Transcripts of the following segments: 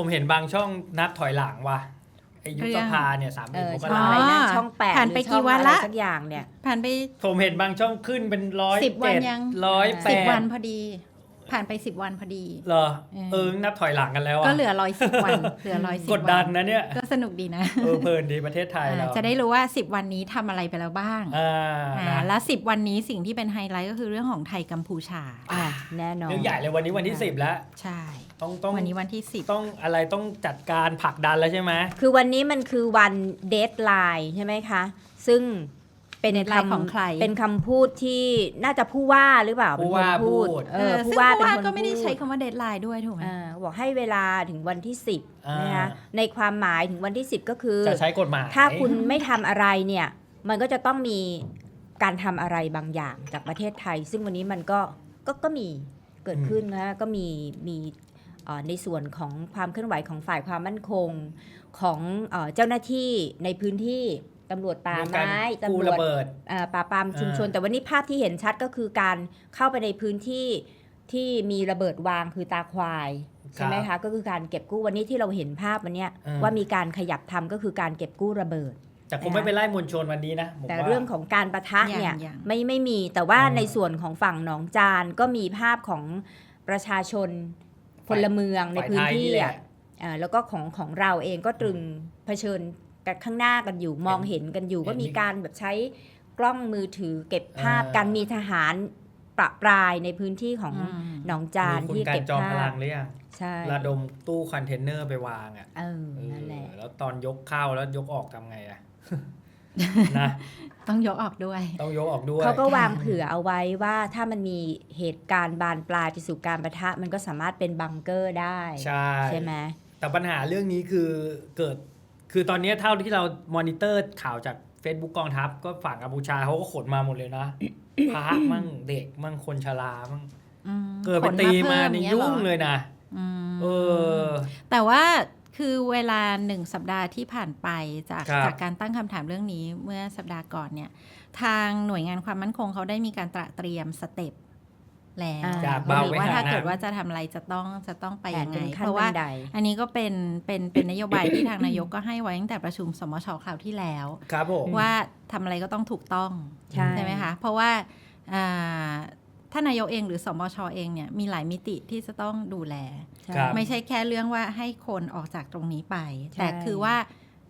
ผมเห็นบางช่องนับถอยหลังว่ะไอยุบสภาเนี่ยสามเอเดือนอมกช่องราอะไรนะอ๋อช่องแปดผ่านไปหรือกี่วันละช่องอไรสักอย่างเนี่ย ผ่านไป ผมเห็นบางช่องขึ้นเป็นร้อยสิบวันยัง ร้อยแปสิบดวันพอดี ผ่านไปสิบวันพอดีเหรอเออเออนับถอยหลังกันแล้วอะก็เหลือร้อยสิบวันเหลือร้อยสิบกดดันนะเนี่ยก็สนุกดีนะเออเพลินดีประเทศไทยเราอ่าจะได้รู้ว่า10วันนี้ทำอะไรไปแล้วบ้างอ่าอ่านะแล้ว10วันนี้สิ่งที่เป็นไฮไลท์ก็คือเรื่องของไทยกัมพูชาอะแน่นอนเรื่องใหญ่เลยวันนี้วันที่สิบแล้วใช่ต้องต้องวันนี้วันที่10ต้องอะไรต้องจัดการผลักดันแล้วใช่ไหมคือวันนี้มันคือวันเดทไลน์ใช่ไหมคะ ซึ่ง เป็น deadline คำของใคร เป็นคำพูดที่น่าจะผู้ว่าหรือเปล่าเป็นคนพูดเออซึ่ผู้งว่าผู้เป็นว่าคนก็ไม่ได้พูใช้คำว่าเดทไลน์ด้วยถูกไหม อ่าบอกให้เวลาถึงวันที่อ่า10นะคะในความหมายถึงวันที่ 10 ก็คือ จะใช้กฎหมายถ้าคุณไม่ทำอะไรเนี่ย มันก็จะต้องมีการทำอะไรบางอย่างจากประเทศไทย ซึ่งวันนี้มันก็ก็ก็มีเกิดขึ้นนะก็มีมีเอ่อในส่วนของความเคลื่อนไหวของฝ่ายความมั่นคงของเออเจ้าหน้าที่ในพื้นที่ ตำรวจป่าเรื่องการไม้กู้ตำรวระจเบิดเอ่อป่าปรามชุมชนอ่าแต่วันนี้ภาพที่เห็นชัดก็คือการเข้าไปในพื้นที่ที่มีระเบิดวางคือตาควายใช่ไหมคะก็คือการเก็บกู้วันนี้ที่เราเห็นภาพวันเนี้ยว่ามีการขยับทำก็คือการเก็บกู้ระเบิด แต่คงไม่ไปไล่มวลชนวันนี้นะผมแต่ว่าเรื่องของการประทะเนี่ยอย่างอย่างไม่ไม่มีแต่ว่าเออในส่วนของฝั่งหนองจานก็มีภาพของประชาชนพลเมืองในฝ่ายพื้นไทยที่นี่แหละอะเอ่อแล้วก็ของของเราเองก็ตรึงเผชิญ กันข้างหน้ากันอยู่มองเห็นกันอยู่เห็นก็มีการแบบใช้กล้องมือถือเก็บภาพเออการมีทหารประปรายในพื้นที่ของอืมหนองจานมีคุณที่การเก็บจอมภาพลัพงหรือยังใช่ระดมตู้คอนเทนเนอร์ไปวางอะเออเออนั่นแหละแล้วตอนยกเข้าแล้วยกออกทำไงอะนะต้องยกออกด้วย ต้องยกออกด้วย เขาก็วางเผื่อเอาไว้ว่าถ้ามันมีเหตุการณ์บานปลายไปสู่การประทะมันก็สามารถเป็นบังเกอร์ได้ ใช่ใช่ไหมแต่ปัญหาเรื่องนี้คือเกิด คือตอนนี้เท่าที่เรามอนิเตอร์ข่าวจาก Facebook กองทัพก็ฝั่งกัมพูชาเขาก็ขนมาหมดเลยนะพระมั่งเด็กมั่งคนชรามั่งอืมเกิดไปขนตีมาเพิ่ในอางงี้ยุ่งหรอเลยนะอืมเออ แต่ว่าคือเวลาหนึ่งสัปดาห์ที่ผ่านไปจากครับจากการตั้งคำถามเรื่องนี้เมื่อสัปดาห์ก่อนเนี่ย ทางหน่วยงานความมั่นคงเขาได้มีการตระเตรียมสเต็ป แล้วอ่าจากเบาไปว่าหาถ้าหนัเกิกดว่าจะทำอะไรจะต้องจะต้องไปแผยันงไงเป็นขั้นเพราะบัว่านไดอันนี้ก็เป็นเป็นเป็นนโยบายที่ทางนายกก็ให้ไว้ตั้งแต่ประชุมสมชคราวที่แล้วครับผมว่าทำอะไรก็ต้องถูกต้องใช่ไหมคะ เพราะว่าอ่าท่านนายกเองหรือสมชเองเนี่ยมีหลายมิติที่จะต้องดูแลใช่ครับไม่ใช่แค่เรื่องว่าให้คนออกจากตรงนี้ไปใช่แต่คือว่า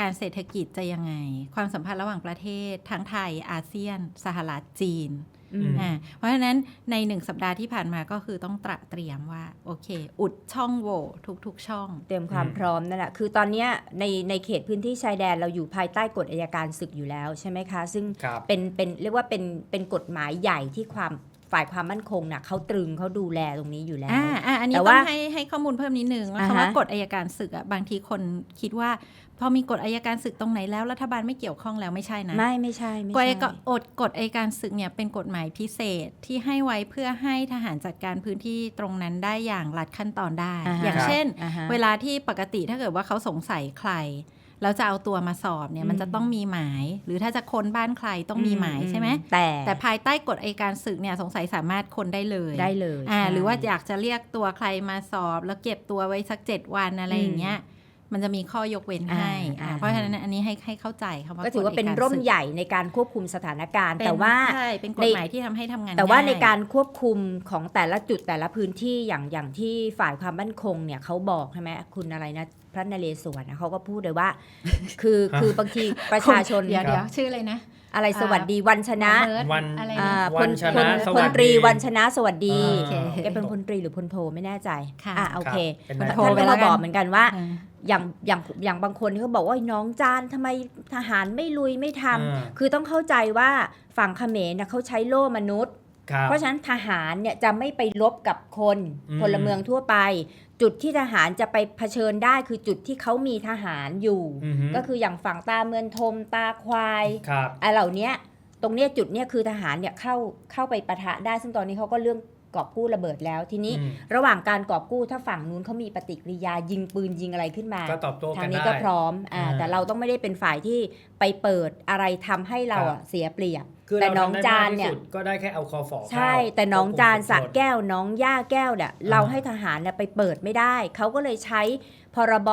การเศรษฐกิจจะยังไง ความสัมพันธ์ระหว่างประเทศทั้งไทยอาเซียน สหรัฐจีน อืมอ่าเพราะฉะนั้นในหนึ่งสัปดาห์ที่ผ่านมาก็คือต้องตระเตรียมว่า โอเค อุดช่องโหว่ทุก ๆ ช่อง เตรียมความอืมพร้อมนั่นแหละ คือตอนเนี้ยในในเขตพื้นที่ชายแดนเราอยู่ภายใต้กฎอายการศึกอยู่แล้วใช่ไหมคะ ซึ่งครับเป็นเป็นเรียกว่าเป็นเป็นกฎหมายใหญ่ที่ความ ฝ่ายความมั่นคงน่ะเขาตรึงเขาดูแลตรงนี้อยู่แล้วอ่าอ่าอันนี้แต่ต้ว่าองให้ให้ข้อมูลเพิ่มนิดนึงว่าอ่าฮะคำว่ากฎอายการศึกอะบางทีคนคิดว่า พอมีกฎอายการศึกตรงไหนแล้วรัฐบาลไม่เกี่ยวข้องแล้วไม่ใช่นะ ไม่ไม่ใช่ไม่กฎใช่อัยกอดกฎอายการศึกเนี่ยเป็นกฎหมายพิเศษที่ให้ไว้เพื่อให้ทหารจัดการพื้นที่ตรงนั้นได้อย่างรัดขั้นตอนได้อ่าฮะอย่างเช่นอ่าฮะเวลาที่ปกติถ้าเกิดว่าเขาสงสัยใคร แล้วจะเอาตัวมาสอบเนี่ยอืมมันจะต้องมีหมาย หรือถ้าจะค้นบ้านใครต้องมีหมายใช่ไหมแต่แต่ภายใต้กฎอายการศึกเนี่ยสงสัยสามารถค้นได้เลยได้เลยอ่าใช่หรือว่าอยากจะเรียกตัวใครมาสอบ แล้วเก็บตัวไว้สักเจ็ดวันอะไรอย่างเงี้ยมันจะมีข้อยกเว้นให้อ่าอ่าอ่าเพราะฉะนั้นอันนี้ให้ให้เข้าใจคำว่าก็ถือว่าเป็นฎยกร่มศึกใหญ่ในการควบคุมสถานการณ์เป็นแต่ว่าใช่เป็นกฎหมายที่ทำให้ทำงาน แต่ว่าง่ยในการควบคุมของแต่ละจุดแต่ละพื้นที่อย่างอย่างที่ฝ่ายความมั่นคงเนี่ยเขาบอกใช่ไหมคุณอะไรนะพ ระนเรศวรนะเขาก็พูดเลยว่า คือคือบางทีประชาชนเดี๋ยวเดี๋ยวชื่ออะไรนะ อะไรสวัสดีวันชนะเบิร์ดวันอะไรอ่านะพวัลนชพนะลสพวัลสดีตรีวันชนะสวัสดีอ่าโอเคแกเป็นพลตรีหรือพลโทไม่แน่ใจค่ะอะโอเคเป็นท่านนายโทก็ไปแล้มาวกันบอกเหมือนกันว่าอ่าอย่างอย่างอย่างบางคนที่เขาบอกว่าน้องจานทำไมทหารไม่ลุยไม่ทำอ่าคือต้องเข้าใจว่าฝั่งเขมรนะเขาใช้โล่มนุษย์ครับ เพราะฉะนั้นทหารเนี่ยจะไม่ไปลบกับคนอืมพลเมืองทั่วไป จุดที่ทหารจะไปเผชิญได้คือจุดที่เขามีทหารอยู่อือฮึก็คืออย่างฝั่งตาเมือนทมตาควายครับอะไรเหล่าเนี้ยตรงเนี้ยจุดเนี้ยคือทหารเนี่ยเข้าเข้าไปปะทะได้ ซึ่งตอนนี้เขาก็เรื่อง กอบกู้ระเบิดแล้ว ทีนี้อืมระหว่างการกอบกู้ถ้าฝั่งนู้นเขามีปฏิกิริยายิงปืนยิงอะไรขึ้นมาก็ตอบโต้ทากังนนี้ได้ก็พร้อมอ่าอ่าแต่เราต้องไม่ได้เป็นฝ่ายที่ไปเปิดอะไรทำให้เราครับอะเสียเปรียบคือแต่เราน้องทำได้จานมกที่เนี่ยสุดก็ได้แค่เอาคอฟอใช่เข้าแต่น้องจานสระควบคุมแก้วน้องย่าแก้วเนี่ยเราให้ทหารเนี่ยไปเปิดไม่ได้เขาก็เลยใช้พรบ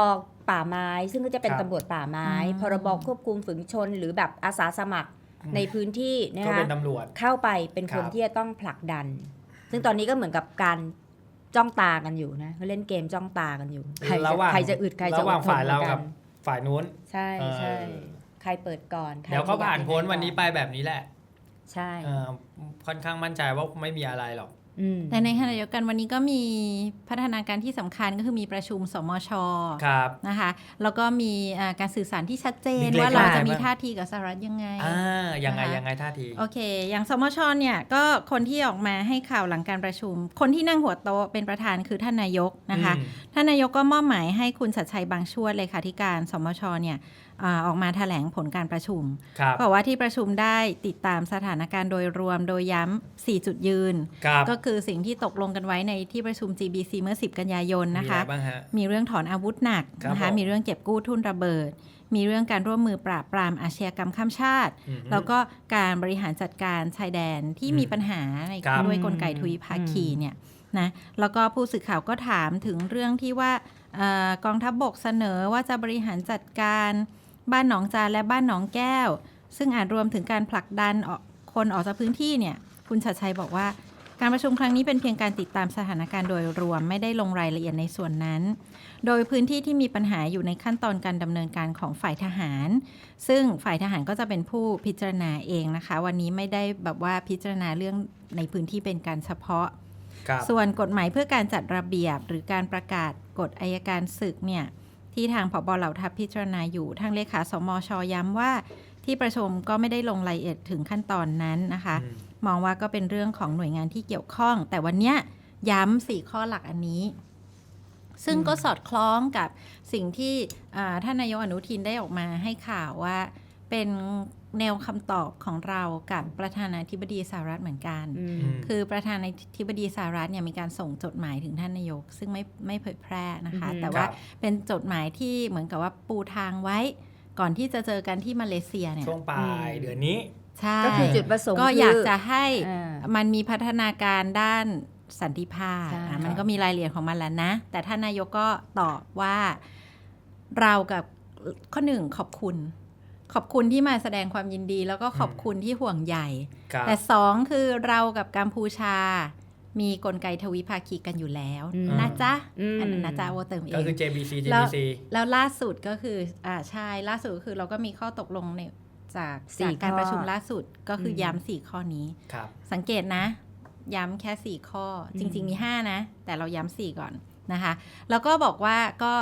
ป่าไม้ ซึ่งก็จะเป็นครับตำรวจป่าไม้อืมพรบควบคุมฝูงชน หรือแบบอาสาสมัครอืมในพื้นที่นะก็คะเป็นตำรวจเข้าไปเป็นคนครับที่จะต้องผลักดัน ซึ่งตอนนี้ก็เหมือนกับการจ้องตากันอยู่นะเขาเล่นเกมจ้องตากันอยู่ใครระจะหว่างใครจะอึดใครจะระหว่างอดทนฝ่ายเรากว่กับฝ่ายนู้น ใช่เออใช่ใครเปิดก่อนใครเดี๋ยวเขาผ่านขยับพ้นยังไงวันนี้ก่อไปแบบนี้แหละ ใช่เออค่อนข้างมั่นใจว่าไม่มีอะไรหรอกอืม แต่ในขณะเดียวกันวันนี้ก็มีพัฒนาการที่สำคัญก็คือมีประชุมสมชครับนะคะแล้วก็มีอ่าการสื่อสารที่ชัดเจนมีเลขาว่าเราจะมีบ้างท่าทีกับสหรัฐยังไงอ่ายังไงนะคะยังไงท่าทีโอเค อย่างสมชเนี่ยก็คนที่ออกมาให้ข่าวหลังการประชุม คนที่นั่งหัวโต๊ะเป็นประธานคือท่านนายกนะคะอืมท่านนายกก็มอบหมายให้คุณชัดชัยบางช่วยเลยค่ะที่การสมชเนี่ย อ่าออกมาแถลงผลการประชุมครับบอกว่าที่ประชุมได้ติดตามสถานการณ์โดยรวมโดยย้ำ 4 จุดยืนครับก็คือสิ่งที่ตกลงกันไว้ในที่ประชุม GBC เมื่อ 10 กันยายนนะคะ มีอไรบ้างฮะมีเรื่องถอนอาวุธหนักครับนะคะผมมีเรื่องเก็บกู้ทุนระเบิด มีเรื่องการร่วมมือปราบปรามอาชญากรรมข้ามชาติอืมแล้วก็การบริหารจัดการชายแดนที่อืมมีปัญหาในครับด้วยกลไกทวิภาคีเนี่ยนะแล้วก็ผู้สื่อข่าวก็ถามถึงเรื่องที่ว่าเออกองทัพบบกเสนอว่าจะบริหารจัดการ บ้านหนองจานและบ้านหนองแก้ว ซึ่งอาจรวมถึงการผลักดันออกคนออกจากพื้นที่เนี่ยคุณชัดชัยบอกว่าการประชุมครั้งนี้เป็นเพียงการติดตามสถานการณ์โดยรวมไม่ได้ลงรายละเอียดในส่วนนั้น โดยพื้นที่ที่มีปัญหาอยู่ในขั้นตอนการดำเนินการของฝ่ายทหาร ซึ่งฝ่ายทหารก็จะเป็นผู้พิจารณาเองนะคะ วันนี้ไม่ได้แบบว่าพิจารณาเรื่องในพื้นที่เป็นการเฉพาะครับส่วนกฎหมายเพื่อการจัดระเบียบ หรือการประกาศกฎอายการศึกเนี่ย ที่ทางผบเหล่าทัพพิจารณาอยู่ทางเลขาสมชย้ำว่า ที่ประชุมก็ไม่ได้ลงรายละเอียดถึงขั้นตอนนั้นนะคะอืมมองว่าก็เป็นเรื่องของหน่วยงานที่เกี่ยวข้อง แต่วันเนี้ยย้ำสี่ข้อหลักอันนี้ ซึ่งก็สอดคล้องกับสิ่งที่อ่าท่านนายกอนุทินได้ออกมาให้ข่าวว่าเป็น แนวคำตอบของเรากับประธานาธิบดีสหรัฐเหมือนกันอืมอืมคือประธานาธิบดีสหรัฐเนี่ยมีการส่งจดหมายถึงท่านนายก ซึ่งไม่ไม่เผยแพร่นะคะอือฮึแต่ว่าครับเป็นจดหมายที่เหมือนกับว่าปูทางไว้ ก่อนที่จะเจอกันที่มาเลเซียเนี่ยช่วงปลายเดือนนี้ใช่ก็คือจุดประสงค์ก็อยากจะให้อ่ามันมีพัฒนาการด้านสันติภาพใช่อะมันก็มีรายละเอียดของมันแล้วนะ แต่ท่านนายกก็ตอบว่าเรากับข้อหนึ่งขอบคุณ ขอบคุณที่มาแสดงความยินดี แล้วก็ขอบคุณที่ห่วงใยครับแต่สองคือเรากับกัมพูชา มีกลไกทวิภาคีกันอยู่แล้วอืมนะจ๊ะอืมอันนั้นนะจ๊ะโวเติมเอก็งคือ JBC แล้ว JBC แล้วล่าสุดก็คืออ่าใช่ล่าสุดก็คือเราก็มีข้อตกลงในจากสี่จากการข้อประชุมล่าสุดก็คืออมย้ำสี่ข้อนี้ครับสังเกตนะ ย้ำแค่สี่ข้อจริง ๆ มีห้านะ แต่เราย้ำสี่ก่อนนะคะ แล้วก็บอกว่าก็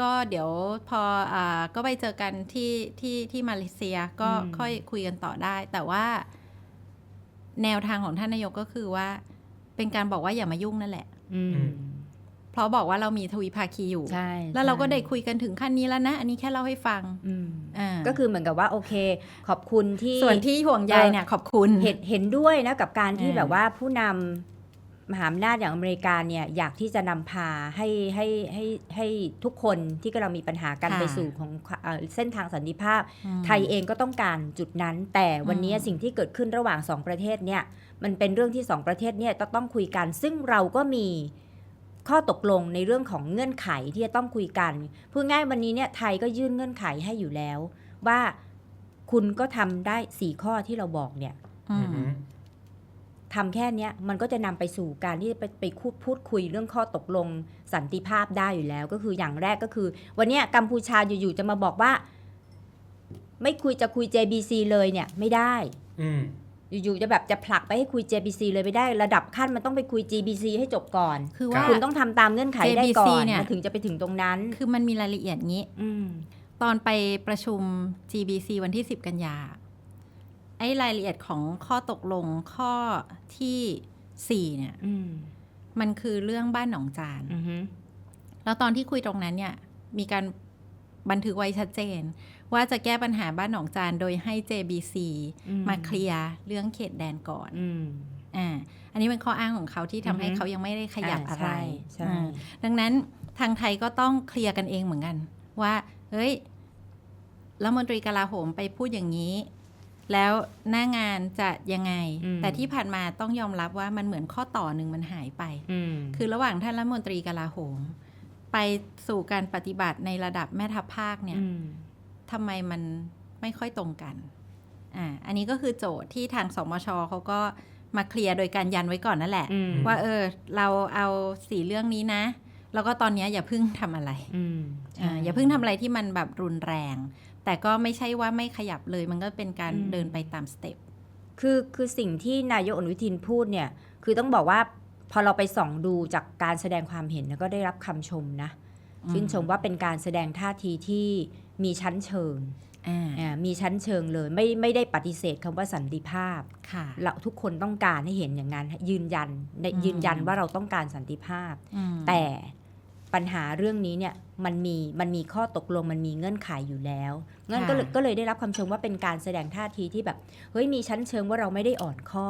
ก็เดี๋ยวพออาก็ไปเจอกันที่ที่ที่มาเลเซียก็อืมค่อยคุยกันต่อได้ แต่ว่าแนวทางของท่านนายกก็คือว่า เป็นการบอกว่าอย่ามายุ่งนั่นแหละอืมอืมเพราะบอกว่าเรามีทวิภาคีอยู่ใช่แล้วเราก็ใช่ได้คุยกันถึงขั้นนี้แล้วนะ อันนี้แค่เล่าให้ฟังอืมอ่าก็คือเหมือนกับว่าโอเค ขอบคุณที่ส่วนที่ห่วงใยเนี่ยขอบคุณเห็นเห็นด้วยนะกับการที่อืมแบบว่าผู้นำ มหาอำนาจอย่างอเมริกาเนี่ยอยากที่จะนำพาให้ให้ให้ให้ทุกคนที่กำลังมีปัญหากันไปสู่ของเอ่อเส้นทางสันติภาพอืมไทยเองก็ต้องการจุดนั้น แต่วันนี้อืมสิ่งที่เกิดขึ้นระหว่างสองประเทศเนี่ยมันเป็นเรื่องที่สองประเทศเนี่ยต้องต้องคุยกัน ซึ่งเราก็มีข้อตกลงในเรื่องของเงื่อนไขที่จะต้องคุยกันพูดง่ายวันนี้เนี่ยไทยก็ยื่นเงื่อนไขให้อยู่แล้ว ว่าคุณก็ทำได้สี่ข้อที่เราบอกเนี่ยอืมอืม ทำแค่เนี้ยมันก็จะนำไปสู่การที่จะไปไปพูดพูดคุยเรื่องข้อตกลงสันติภาพได้อยู่แล้ว ก็คืออย่างแรกก็คือ วันเนี้ยกัมพูชาอยู่ๆจะมาบอกว่า ไม่คุยจะคุย JBC เลยเนี่ยไม่ได้อืมอยู่ๆจะแบบจะผลักไปให้คุย JBC เลยไม่ได้ระดับขั้นมันต้องไปคุย GBC ให้จบก่อน คือว่าคุณต้องทำตามเงื่อนไขได้ก่อ JBC นเนี่ยมันถึงจะไปถึงตรงนั้น คือมันมีรายละเอียดงี้ อืมตอนไปประชุม GBC วันที่ 10 กันยาไอ้รายละเอียดของข้อตกลงข้อที่4เนี่ยอืมมันคือเรื่องบ้านหนองจานอือฮึแล้วตอนที่คุยตรงนั้นเนี่ย มีการบันทึกไว้ชัดเจน ว่าจะแก้ปัญหาบ้านหนองจานโดยให้ JBC อืมาเคลียร์เรื่องเขตแดนก่อนอืมอ่าอันนี้เป็นข้ออ้างของเขาที่ทำให้อือฮึเขายังไม่ได้ขยับอ่าอะไรใช่ใช่อืมดังนั้นทางไทยก็ต้องเคลียร์กันเองเหมือนกัน ว่า เฮ้ยรัฐมนตรีกลาโหมไปพูดอย่างนี้ แล้วหน้างานจะยังไงอืมแต่ที่ผ่านมาต้องยอมรับว่ามันเหมือนข้อต่อหนึ่งมันหายไปอืมคือระหว่างท่านรัฐมนตรีกลาโหม ไปสู่การปฏิบัติในระดับแม่ทัพภาคเนี่ยมทำไมมันไม่ค่อยตรงกันอ่าอันนี้ก็คือโจทย์ที่ทางสมชเขาก็มาเคลียร์โดยการยันไว้ก่อนนั่นแหละอืมว่าเออเราเอาสี่เรื่องนี้นะ แล้วก็ตอนนี้อย่าเพิ่งทำอะไรอืมอ่าอย่าเพิ่งทำอะไรที่มันแบบรุนแรง แต่ก็ไม่ใช่ว่าไม่ขยับเลย มันก็เป็นการอืมเดินไปตามสเต็ปคือคือสิ่งที่นายกอนุทินพูดเนี่ย คือต้องบอกว่าพอเราไปส่องดูจากการแสดงความเห็นเนี่ยก็ได้รับคำชมนะอืมชื่นชมว่าเป็นการแสดงท่าทีที่มีชั้นเชิงอ่าอ่ามีชั้นเชิงเลยไม่ไม่ได้ปฏิเสธคำว่าสันติภาพค่ะเราทุกคนต้องการให้เห็นอย่างนั้นยืนยันในอืมยืนยันว่าเราต้องการสันติภาพอืมแต่ปัญหาเรื่องนี้เนี่ย มันมีมันมีข้อตกลงมันมีเงื่อนไขอยู่แล้วเงื่อนก็เลยก็เลยได้รับคำชมว่าเป็นการแสดงท่าทีที่แบบเฮ้ยมีชั้นเชิงว่าเราไม่ได้อ่อนข้อ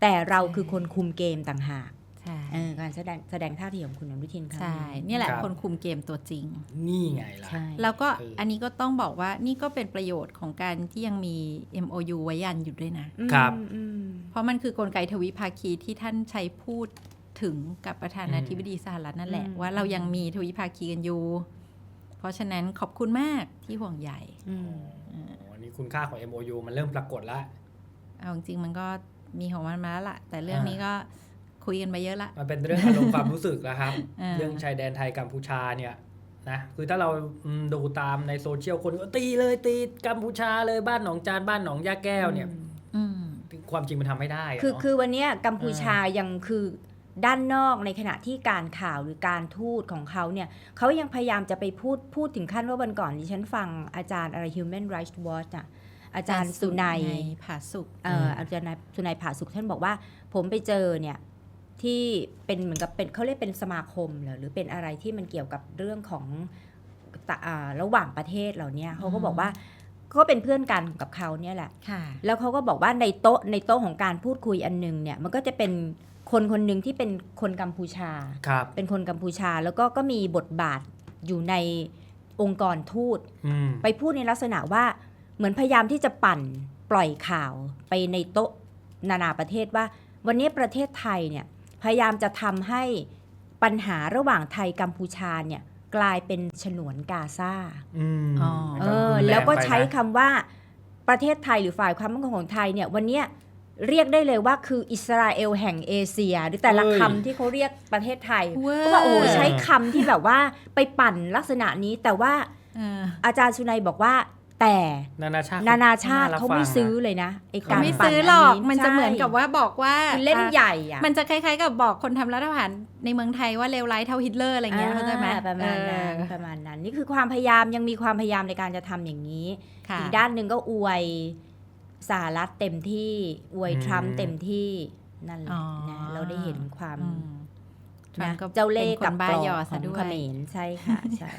แต่เราคือคนคุมเกมต่างหากใช่เออการแสดงแสดงท่าทีของคุณอนุทินครั้งใช่นี้นี่แหละครับคนคุมเกมตัวจริง นี่ไงล่ะใช่แล้วก็เอออัอันนี้ก็ต้องบอกว่านี่ก็เป็นประโยชน์ของการที่ยังมี MOU ไว้ยันอยู่ด้วยนะครับอืมอืมเพราะมันคือกลไกทวิภาคีที่ท่านใช้พูด ถึงกับประธานาธิบดีสหรัฐนั่นแหละอืมว่าเรายังมีทวิภาคีกันอยู่ เพราะฉะนั้นขอบคุณมากที่ห่วงใยอืมวันนี้คุณค่าของ MOU มันเริ่มปรากฏแล้วเอาจริงๆมันก็มีของมันมาแล้วล่ะ แต่เรื่องนี้ก็คุยกันไปเยอะละ มันเป็นเรื่องอารมณ์ความรู้สึกแล้วครับอ่าเรื่องชายแดนไทยกัมพูชาเนี่ยนะคือถ้าเราอืมดูตามในโซเชียลคนก็ตีเลยตีกัมพูชาเลยบ้านหนองจานบ้านหนองยาแก้วเนี่ยอืมความจริงมันทำไม่ได้ะคือเนาะคือวันเนี้ยกัมพูชายังคือ ด้านนอกในขณะที่การข่าวหรือการทูตของเขาเนี่ยเขายังพยายามจะไปพูดพูดถึงขั้นว่าวันก่อนดิฉันฟังอาจารย์อะไร Human Rights Watch อะอาจารย์สุนัยผาสุกเอ่ออาจารย์นายสุนัยผาสุขท่านบอกว่า ผมไปเจอเนี่ยที่เป็นเหมือนกับเป็นเขาเรียกเป็นสมาคมเหรอหรือเป็นอะไรที่มันเกี่ยวกับเรื่องของตะอ่าระหว่างประเทศเหล่าเนี้ยเขาก็บอกว่าก็เป็นเพื่อนกันกับเขาเนี่ยแหละค่ะแล้วเขาก็บอกว่าในโต๊ะในโต๊ะของการพูดคุยอันหนึงเนี่ยมันก็จะเป็น คนคนหนึ่งที่เป็นคนกัมพูชา ครับ เป็นคนกัมพูชาแล้วก็ก็มีบทบาทอยู่ในองค์กรทูต อืม ไปพูดในลักษณะว่าเหมือนพยายามที่จะปั่นปล่อยข่าวไปในโต๊ะนานาประเทศว่า วันนี้ประเทศไทยเนี่ยพยายามจะทำให้ปัญหาระหว่างไทยกัมพูชาเนี่ยกลายเป็นฉนวนกาซา อืมอ๋อ เอมันอรุนรแล้วก็งไปนะใช้คำว่าประเทศไทยหรือฝ่ายความมั่นคงของไทยเนี่ยวันเนี้ย เรียกได้เลยว่าคืออิสราเอลแห่งเอเชียหรือแต่ละเอ้ยคำที่เขาเรียกประเทศไทยเว้ยก็ว่าโอ้ใช้คำที่แบบว่าไปปั่นลักษณะนี้แต่ว่าเอออาจารย์สุนัยบอกว่าแต่นานาชาตินานาชาติรับเขาไม่ฟังนะซื้อเลยนะไอเขาการไม่ปั่นซื้อหรอกนมันจะใช่เหมือนกับว่าบอกว่าคือเล่นอะใหญ่อะมันจะคล้ายๆกับบอกคนทำรัฐประหารในเมืองไทยว่าเลวร้ายเท่าฮิตเลอร์อะไรเงี้ยเข้าใจไหมอ่ประมาณนั้นเออประมาณนั้นนี่คือความพยายามยังมีความพยายามในการจะทำอย่างนี้ค่ะอีกด้านหนึ่งก็อวย สหรัฐเต็มที่อวยอืมทรัมป์เต็มที่นั่นแหอ๋ละอนะเราได้เห็นความอืมทรัมนะป์ก็เจ้าเล่ห์ป็นคนกับบ้าปลอกยอขซะองด้วเขยมรใช่ค่ะใช่